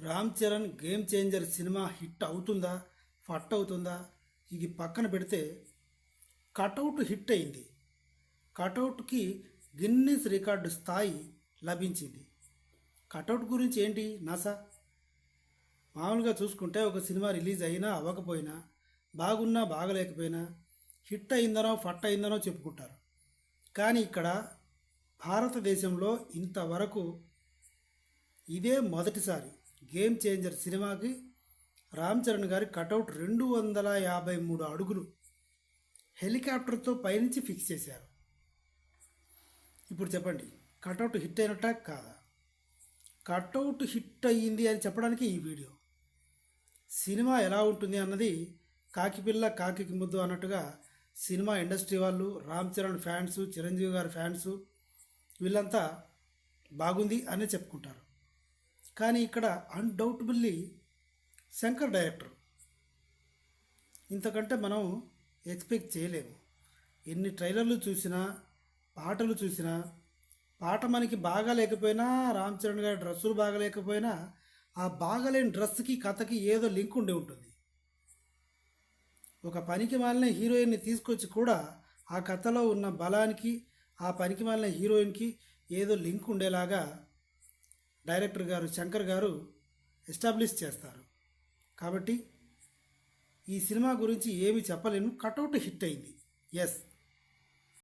Ram Charan game changer cinema hit అవుతుందా? ఫట్ అవుతుందా? ఇది పక్కన పెడితే కటౌట్ హిట్ అయింది. కటౌట్కి గిన్నెస్ రికార్డు స్థాయి లభించింది. కటౌట్ గురించి ఏంటి నాసా? మామూలుగా చూసుకుంటే ఒక సినిమా రిలీజ్ అయినా అవ్వకపోయినా బాగున్నా బాగలేకపోయినా హిట్ అయిందనో ఫట్ అయిందనో చెప్పుకుంటారు. కానీ ఇక్కడ భారతదేశంలో ఇంతవరకు ఇదే మొదటిసారి గేమ్ చేంజర్ సినిమాకి రామ్ చరణ్ గారి కటౌట్ రెండు వందల యాభై మూడు అడుగులు హెలికాప్టర్తో పైనుంచి ఫిక్స్ చేశారు. ఇప్పుడు చెప్పండి కటౌట్ హిట్ అయినట్ట కాదా? కటౌట్ హిట్ అయ్యింది అని చెప్పడానికి ఈ వీడియో. సినిమా ఎలా ఉంటుంది అన్నది కాకిపిల్ల కాకికి ముద్దు అన్నట్టుగా సినిమా ఇండస్ట్రీ వాళ్ళు రామ్ చరణ్ ఫ్యాన్స్ చిరంజీవి గారి ఫ్యాన్స్ వీళ్ళంతా బాగుంది అనే చెప్పుకుంటారు. కానీ ఇక్కడ అన్డౌటబుల్లీ శంకర్ డైరెక్టర్ ఇంతకంటే మనం ఎక్స్పెక్ట్ చేయలేము. ఎన్ని ట్రైలర్లు చూసినా పాటలు చూసినా పాట మనకి బాగా లేకపోయినా రామ్ చరణ్ గారి డ్రెస్సులు బాగలేకపోయినా ఆ బాగలేని డ్రెస్కి కథకి ఏదో లింక్ ఉండి ఉంటుంది. ఒక పనికి మాలిన హీరోయిన్ని తీసుకొచ్చి కూడా ఆ కథలో ఉన్న బలానికి ఆ పనికి మాలిన హీరోయిన్కి ఏదో లింక్ ఉండేలాగా డైరెక్టర్ గారు శంకర్ గారు ఎస్టాబ్లిష్ చేస్తారు. కాబట్టి ఈ సినిమా గురించి ఏమి చెప్పలేను. కటౌట్ హిట్ అయింది. ఎస్